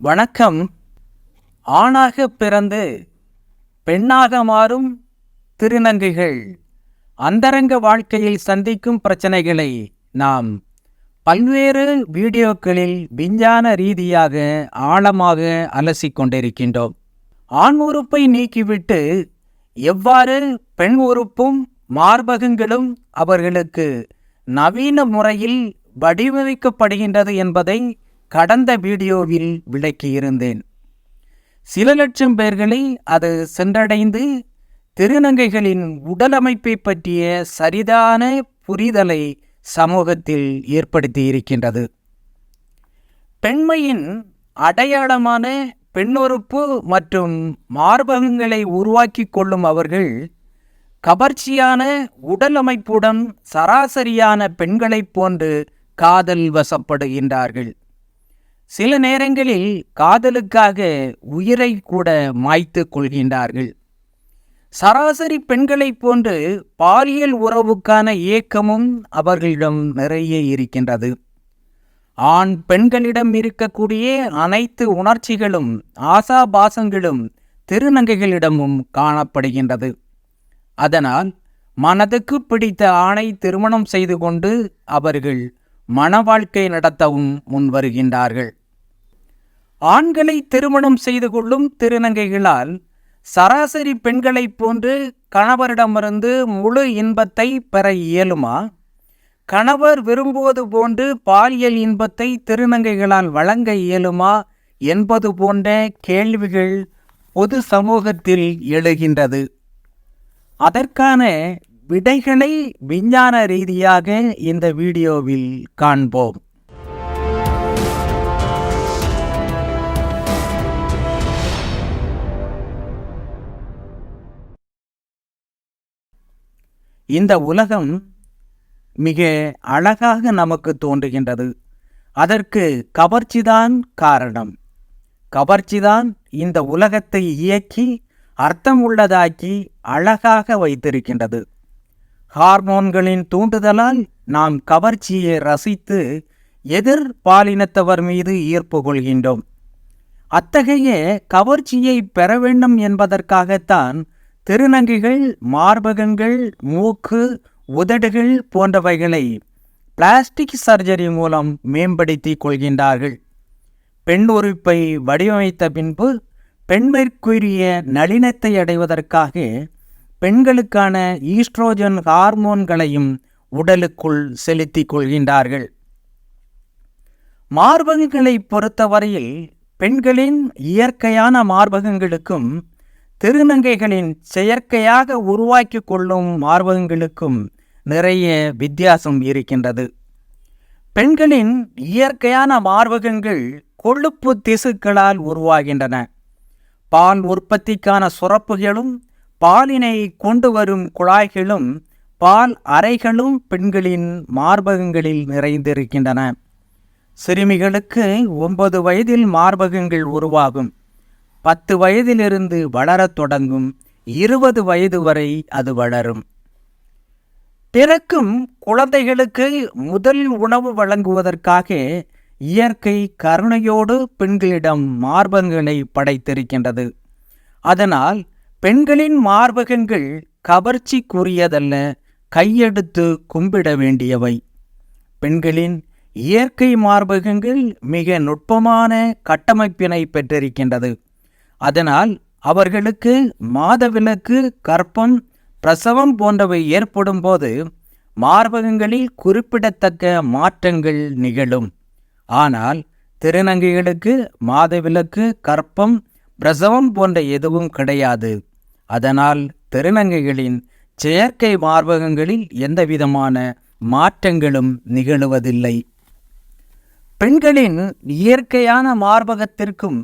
வணக்கம். ஆணாக பிறந்து பெண்ணாக மாறும் திருநங்கைகள். அந்தரங்க வாழ்க்கையில் சந்திக்கும் பிரச்சனைகளை நாம் பல்வேறு வீடியோக்களில் விஞ்ஞான ரீதியாக ஆழமாக அலசி கொண்டிருக்கின்றோம் ஆண் உறுப்பை நீக்கிவிட்டு எவ்வாறு பெண் உறுப்பும் மார்பகங்களும் அவர்களுக்கு நவீன முறையில் வடிவமைக்கப்படுகின்றது என்பதை கடந்த வீடியோவில் விளக்கியிருந்தேன் சில லட்சம் பேர்களை அது சென்றடைந்து திருநங்கைகளின் உடலமைப்பை பற்றிய சரிதான புரிதலை சமூகத்தில் ஏற்படுத்தி இருக்கின்றது பெண்மையின் அடையாளமான பெண்ணுறுப்பு மற்றும் மார்பகங்களை உருவாக்கி கொள்ளும் அவர்கள் கவர்ச்சியான உடலமைப்புடன் சராசரியான பெண்களைப் போன்று காதல் வசப்படுகின்றார்கள். சில நேரங்களில் காதலுக்காக உயிரை கூட மாய்த்து கொள்கின்றார்கள். சராசரி பெண்களைப் போன்று பாலியல் உறவுக்கான ஏக்கமும் அவர்களிடம் நிறைய இருக்கின்றது. ஆண் பெண்களிடம் இருக்கக்கூடிய அனைத்து உணர்ச்சிகளும் ஆசாபாசங்களும் திருநங்கைகளிடமும் காணப்படுகின்றது. அதனால் மனதுக்கு பிடித்த ஆணை திருமணம் செய்து கொண்டு அவர்கள் மன வாழ்க்கை நடத்தவும் முன்வருகின்றார்கள். ஆண்களை திருமணம் செய்து கொள்ளும் திருநங்கைகளால் சராசரி பெண்களைப் போன்று கணவரிடமிருந்து முழு இன்பத்தை பெற இயலுமா? கணவர் விரும்புவது போன்று பாலியல் இன்பத்தை திருநங்கைகளால் வழங்க இயலுமா? என்பது போன்ற கேள்விகள் பொது சமூகத்தில் எழுகின்றது. அதற்கான விடைகளை விஞ்ஞான ரீதியாக இந்த வீடியோவில் காண்போம். இந்த உலகம் மிக அழகாக நமக்கு தோன்றுகின்றது. அதற்கு கவர்ச்சிதான் காரணம். கவர்ச்சிதான் இந்த உலகத்தை இயக்கி அர்த்தம் உள்ளதாக்கி அழகாக வைத்திருக்கின்றது. ஹார்மோன்களின் தூண்டுதலால் நாம் கவர்ச்சியை ரசித்து எதிர் பாலினத்தவர் மீது ஈர்ப்பு கொள்கின்றோம். அத்தகைய கவர்ச்சியை பெற வேண்டும் என்பதற்காகத்தான் திருநங்கைகள் மார்பகங்கள் மூக்கு உதடுகள் போன்றவைகளை பிளாஸ்டிக் சர்ஜரி மூலம் மேம்படுத்தி கொள்கின்றார்கள். பெண் உறுப்பை வடிவமைத்த பின்பு பெண்மைக்குரிய நளினத்தை அடைவதற்காக பெண்களுக்கான ஈஸ்ட்ரோஜன் ஹார்மோன்களையும் உடலுக்குள் செலுத்திக் கொள்கின்றார்கள். மார்பகங்களை பொறுத்தவரையில் பெண்களின் இயற்கையான மார்பகங்களுக்கும் திருநங்கைகளின் செயற்கையாக உருவாக்கி கொள்ளும் மார்பகங்களுக்கும் நிறைய வித்தியாசம் இருக்கின்றது. பெண்களின் இயற்கையான மார்பகங்கள் கொழுப்பு திசுக்களால் உருவாகின்றன. பால் உற்பத்திக்கான சுரப்புகளும் பாலினை கொண்டு வரும் குழாய்களும் பால் அறைகளும் பெண்களின் மார்பகங்களில் நிறைந்திருக்கின்றன. சிறுமிகளுக்கு ஒன்பது வயதில் மார்பகங்கள் உருவாகும். பத்து வயதிலிருந்து வளரத் தொடங்கும். இருபது வயது வரை அது வளரும். பிறக்கும் குழந்தைகளுக்கு முதல் உணவு வழங்குவதற்காக இயற்கை கருணையோடு பெண்களிடம் மார்பகங்களை படைத்திருக்கின்றது. அதனால் பெண்களின் மார்பகங்கள் கவர்ச்சிக்குரியதல்ல கையெடுத்து கும்பிட வேண்டியவை. பெண்களின் இயற்கை மார்பகங்கள் மிக நுட்பமான கட்டமைப்பினை பெற்றிருக்கின்றது. அதனால் அவர்களுக்கு மாதவிலக்கு கற்பம் பிரசவம் போன்றவை ஏற்படும் போது மார்பகங்களில் குறிப்பிடத்தக்க மாற்றங்கள் நிகழும். ஆனால் திருநங்கைகளுக்கு மாதவிலக்கு கற்பம் பிரசவம் போன்ற எதுவும் கிடையாது. அதனால் திருநங்கைகளின் செயற்கை மார்பகங்களில் எந்தவிதமான மாற்றங்களும் நிகழுவதில்லை. பெண்களின் இயற்கையான மார்பகத்திற்கும்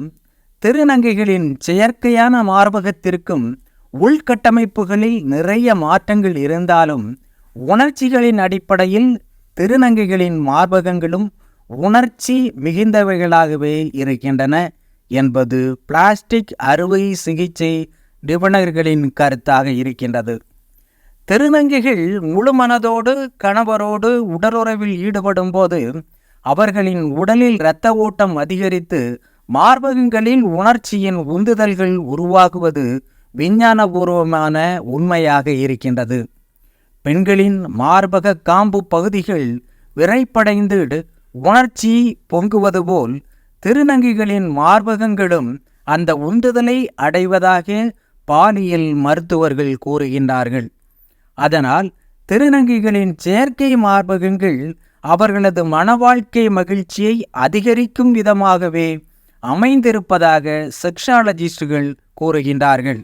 திருநங்கைகளின் செயற்கையான மார்பகத்திற்கும் உள்கட்டமைப்புகளில் நிறைய மாற்றங்கள் இருந்தாலும் உணர்ச்சிகளின் அடிப்படையில் திருநங்கைகளின் மார்பகங்களும் உணர்ச்சி மிகுந்தவைகளாகவே இருக்கின்றன என்பது பிளாஸ்டிக் அறுவை சிகிச்சை நிபுணர்களின் கருத்தாக இருக்கின்றது. திருநங்கைகள் முழு மனதோடு கணவரோடு உடலுறவில் ஈடுபடும் போது அவர்களின் உடலில் இரத்த ஓட்டம் அதிகரித்து மார்பகங்களில் உணர்ச்சியின் உந்துதல்கள் உருவாகுவது விஞ்ஞானபூர்வமான உண்மையாக இருக்கின்றது. பெண்களின் மார்பக காம்பு பகுதிகள் விரைப்படைந்து உணர்ச்சி பொங்குவது போல் திருநங்கைகளின் மார்பகங்களும் அந்த உந்துதலை அடைவதாக பாலியல் மருத்துவர்கள் கூறுகின்றார்கள். அதனால் திருநங்கைகளின் செயற்கை மார்பகங்கள் அவர்களது மனவாழ்க்கை மகிழ்ச்சியை அதிகரிக்கும் விதமாகவே அமைந்திருப்பதாக செக்ஷாலஜிஸ்டுகள் கூறுகின்றார்கள்.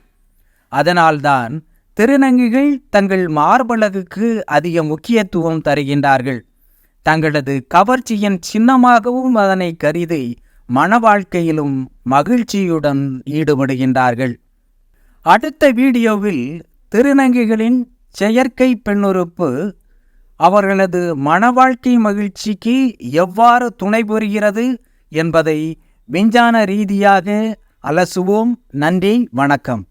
அதனால்தான் திருநங்கைகள் தங்கள் மார்பழகுக்கு அதிக முக்கியத்துவம் தருகின்றார்கள். தங்களது கவர்ச்சியின் சின்னமாகவும் அதனை கருதி மன வாழ்க்கையிலும் மகிழ்ச்சியுடன் ஈடுபடுகின்றார்கள். அடுத்த வீடியோவில் திருநங்கைகளின் செயற்கை பெண்ணுறுப்பு அவர்களது மன வாழ்க்கை மகிழ்ச்சிக்கு எவ்வாறு துணை புரிகிறது என்பதை விஞ்ஞான ரீதியாக அலசுவோம். நன்றி வணக்கம்.